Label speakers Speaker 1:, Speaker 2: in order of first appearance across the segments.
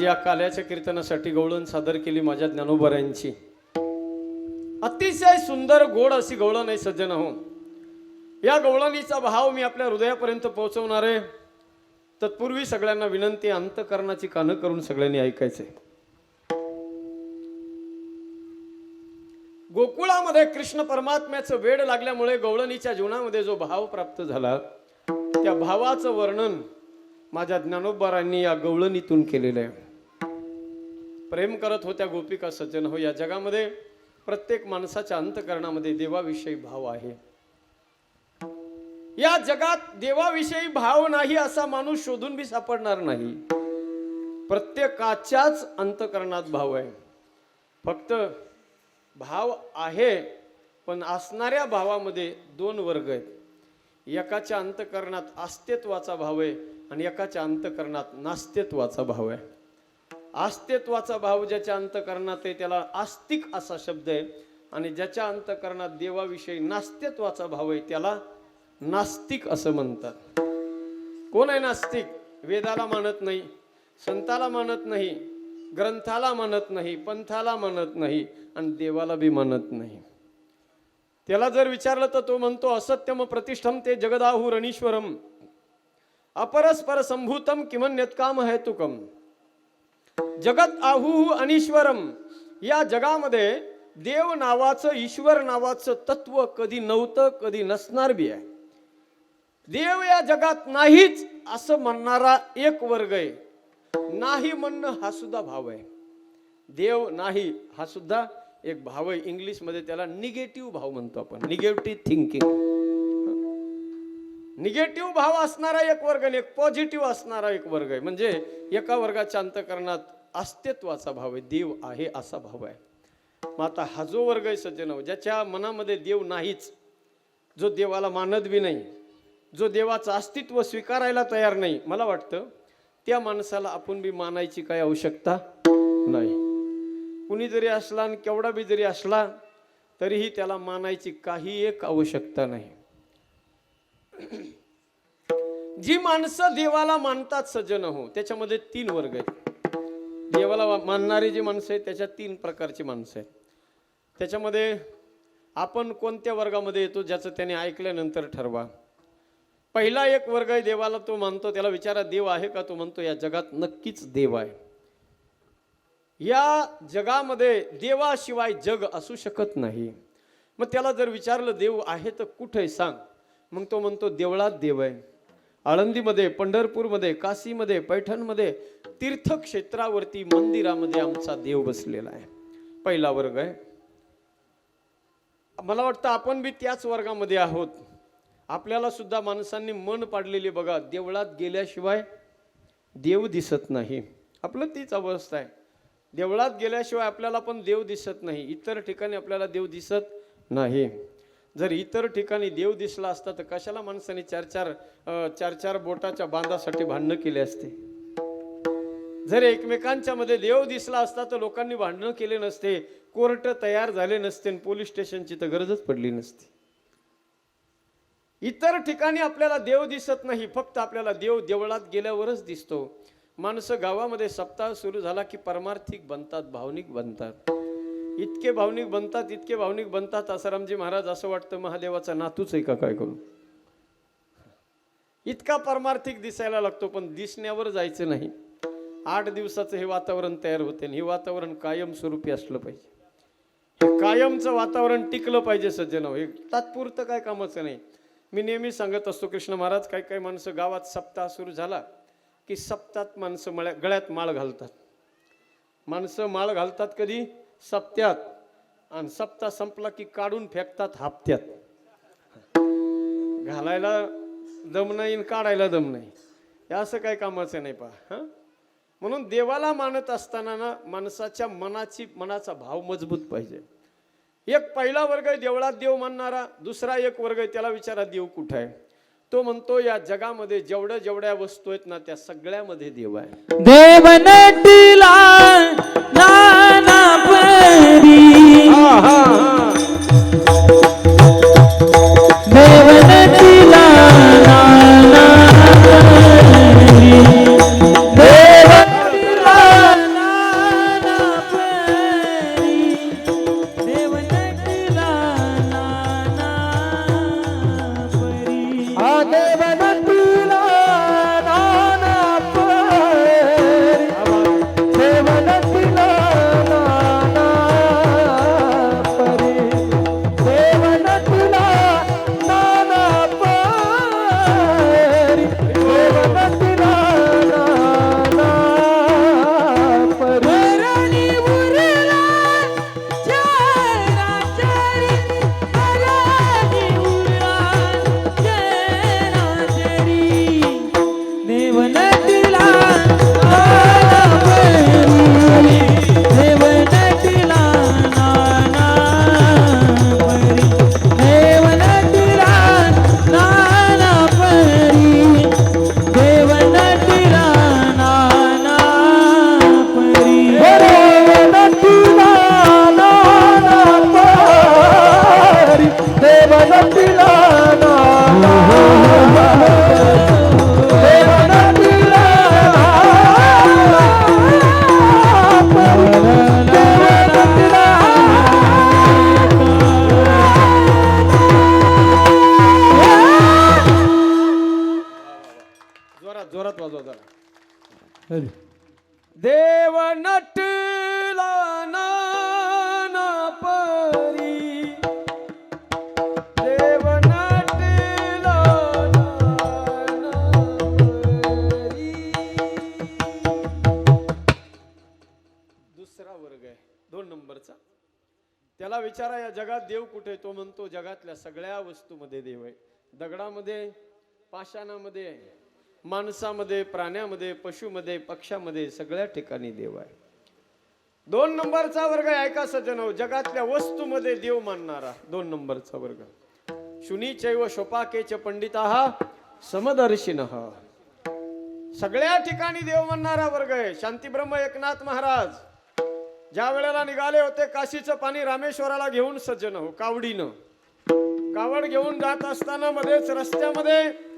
Speaker 1: आज या काल्याच्या कीर्तनासाठी गवळण सादर केली माझ्या ज्ञानोबऱ्यांची अतिशय सुंदर गोड अशी गवळण आहे सज्जन हो या गवळणीचा भाव मी आपल्या हृदयापर्यंत पोहोचवणार आहे. तत्पूर्वी सगळ्यांना विनंती अंतकरणाची कानं करून सगळ्यांनी ऐकायचे गोकुळामध्ये कृष्ण परमात्म्याचं वेड लागल्यामुळे गवळणीच्या जीवनामध्ये जो भाव प्राप्त झाला त्या भावाचं वर्णन माझ्या ज्ञानोबारांनी या गवळणीतून केलेलं आहे. प्रेम करत होत्या गोपिका सज्जन. हो या जगामध्ये प्रत्येक माणसाच्या अंतकरणामध्ये देवाविषयी भाव आहे. या जगात देवाविषयी भाव नाही असा माणूस शोधून बी सापडणार नाही. प्रत्येकाच्याच अंतकरणात भाव आहे. फक्त भाव आहे पण असणाऱ्या भावामध्ये दोन वर्ग आहेत. एकाच्या अंतकरणात अस्तित्वाचा भाव आहे आणि एकाच्या अंतकरणात नास्तित्वाचा भाव आहे. अस्तित्वाचा भाव ज्याच्या अंतकरणात आहे त्याला आस्तिक असा शब्द आहे. आणि ज्याच्या अंतकरणात देवाविषयी नास्तित्वाचा भाव आहे त्याला नास्तिक असं म्हणतात. कोण आहे नास्तिक? वेदाला मानत नाही संताला मानत नाही ग्रंथाला मानत नाही पंथाला मानत नाही आणि देवाला बी मानत नाही. त्याला जर विचारलं तर तो म्हणतो असत्यम प्रतिष्ठम ते जगदाहू रणीश्वरम अपरस्पर संभूतम किमन्यत्काम हेतुकम जगत आहू अनिश्वरम या जगामध्ये देव नावाचं ईश्वर नावाचं तत्व कधी नव्हतं कधी नसणार बी आहे. देव या जगात नाहीच असं म्हणणारा एक वर्ग आहे. नाही म्हणणं हा सुद्धा भाव आहे. देव नाही हा सुद्धा एक भाव आहे. इंग्लिशमध्ये त्याला निगेटिव्ह भाव म्हणतो आपण. निगेटिव्ह थिंकिंग निगेटिव्ह भाव असणारा एक वर्ग आणि एक पॉझिटिव्ह असणारा एक वर्ग आहे. म्हणजे एका वर्गाच्या अंतकरणात अस्तित्वाचा भाव आहे देव आहे असा भाव आहे. मग आता हा जो वर्ग आहे सज्जन ज्याच्या मनामध्ये देव नाहीच जो देवाला मानत बी नाही जो देवाचं अस्तित्व स्वीकारायला तयार नाही मला वाटतं त्या माणसाला आपण बी मानायची काही आवश्यकता नाही. कुणी जरी असला आणि केवढा बी जरी असला तरीही त्याला मानायची काही एक आवश्यकता नाही. जी माणसं देवाला मानतात सज्जन हो त्याच्यामध्ये तीन वर्ग आहेत. देवाला मानणारी जी माणसं आहेत त्याच्यात तीन प्रकारची माणसं आहेत. त्याच्यामध्ये आपण कोणत्या वर्गामध्ये येतो ज्याचं त्याने ऐकल्यानंतर ठरवा. पहिला एक वर्ग आहे देवाला तो मानतो त्याला विचारा देव आहे का? तो म्हणतो या जगात नक्कीच देव आहे. या जगामध्ये देवाशिवाय जग असू शकत नाही. मग त्याला जर विचारलं देव आहे तर कुठे? सांग. मग तो म्हणतो देवळात देव आहे. आळंदीमध्ये पंढरपूरमध्ये काशीमध्ये पैठणमध्ये तीर्थक्षेत्रावरती मंदिरामध्ये आमचा देव बसलेला आहे. पहिला वर्ग आहे. मला वाटतं आपण बी त्याच वर्गामध्ये आहोत. आपल्याला सुद्धा माणसांनी मन पाडलेले बघा देवळात गेल्याशिवाय देव दिसत नाही. आपलं तीच अवस्था आहे. देवळात गेल्याशिवाय आपल्याला पण देव दिसत नाही. इतर ठिकाणी आपल्याला देव दिसत नाही. जर इतर ठिकाणी देव दिसला असता तर कशाला माणसाने चार चार चार चार बोटाच्या बांधासाठी भांडणं केले असते? जर एकमेकांच्या मध्ये देव दिसला असता तर लोकांनी भांडणं केले नसते कोर्ट तयार झाले नसते पोलीस स्टेशनची तर गरजच पडली नसती. इतर ठिकाणी आपल्याला देव दिसत नाही फक्त आपल्याला देव देवळात गेल्यावरच दिसतो. माणसं गावामध्ये सप्ताह सुरू झाला की परमार्थिक बनतात भावनिक बनतात. इतके भावनिक बनतात इतके भावनिक बनतात आसारामजी महाराज असं वाटतं महादेवाचा नातूच आहे का काय करू? इतका परमार्थिक दिसायला लागतो पण दिसण्यावर जायचं नाही. आठ दिवसाचं हे वातावरण तयार होते आणि हे वातावरण कायमस्वरूपी असलं पाहिजे. हे कायमचं वातावरण टिकलं पाहिजे सज्जन हे तात्पुरतं काय कामाचं नाही. मी नेहमी सांगत असतो कृष्ण महाराज काही काही माणसं गावात सप्ताह सुरू झाला की सप्तात माणसं मळ्या गळ्यात माळ घालतात. माणसं माळ घालतात कधी? सप्त्यात आणि सप्ता संपला की काढून फेकतात हप्त्यात. घालायला दम नाही आणि काढायला दम नाही. हे असं काही कामाचं नाही पहा हां? म्हणून देवाला मानत असताना ना माणसाच्या मनाची मनाचा भाव मजबूत पाहिजे. एक पहिला वर्ग आहे देवळात देव मानणारा. दुसरा एक वर्ग आहे त्याला विचारा देव कुठं आहे? तो म्हणतो या जगामध्ये जेवढ्या जेवढ्या वस्तू आहेत ना त्या सगळ्यामध्ये देव आहे.
Speaker 2: देव
Speaker 3: हा नटला नाना परी. देव नटला
Speaker 1: दुसरा वर्ग आहे दोन नंबरचा. त्याला विचारा या जगात देव कुठे तो म्हणतो जगातल्या सगळ्या वस्तूमध्ये देव आहे. दगडामध्ये पाषाणामध्ये माणसामध्ये प्राण्यामध्ये पशुमध्ये पक्षामध्ये सगळ्या ठिकाणी देव आहे. दोन नंबरचा वर्ग आहे ऐका सज्जन जगातल्या वस्तूमध्ये देव मानणारा दोन नंबरचा वर्ग. शुनीचैव शोपाकेच पंडिता समदर्शिन. सगळ्या ठिकाणी देव मानणारा वर्ग आहे. शांतीब्रह्म एकनाथ महाराज ज्या वेळेला निघाले होते काशीचं पाणी रामेश्वराला घेऊन सज्जन हो कावडीनं. कावड घेऊन जात असताना मध्येच रस्त्यामध्ये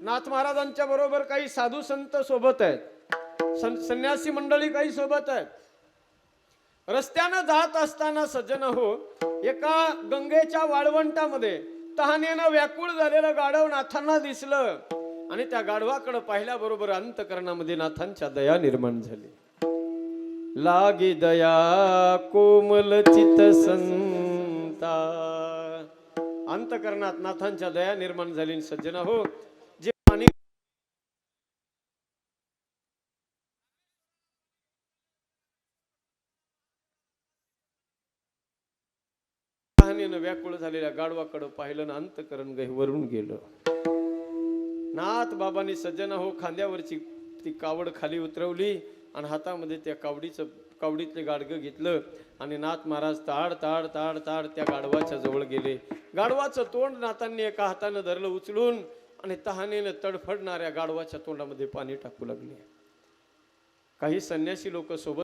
Speaker 1: नाथ महाराजांच्या बरोबर काही साधू संत सोबत आहेत. सं- संन्यासी मंडळी काही सोबत आहेत. रस्त्यानं जात असताना सज्जन हो एका गंगेच्या वाळवंटामध्ये तहानेनं व्याकुळ झालेलं गाढव नाथांना दिसलं आणि त्या गाढवाकडे पाहिल्याबरोबर अंतकरणामध्ये नाथांच्या दया निर्माण झाली. लागे दया कोमल चित संता. अंतकरणात नाथांच्या दया निर्माण झाली सज्जना हो जे पाणी कहाणीनं व्याकुळ झालेल्या गाडवाकडं पाहिलं ना अंतकरण गहिवरून गेलं. नाथ बाबांनी सज्जन हो खांद्यावरची ती कावड खाली उतरवली आणि हातामध्ये त्या कावडीचं कावडीतले गाडगं घेतलं आणि नाथ महाराज ताड ताड ताड ताड त्या गाढवाच्या जवळ गेले. गाढवाचं तोंड नाथांनी एका हातानं धरलं उचलून आणि तहानेनं तडफडणाऱ्या गाढवाच्या तोंडामध्ये पाणी टाकू लागले. काही संन्यासी लोक सोबत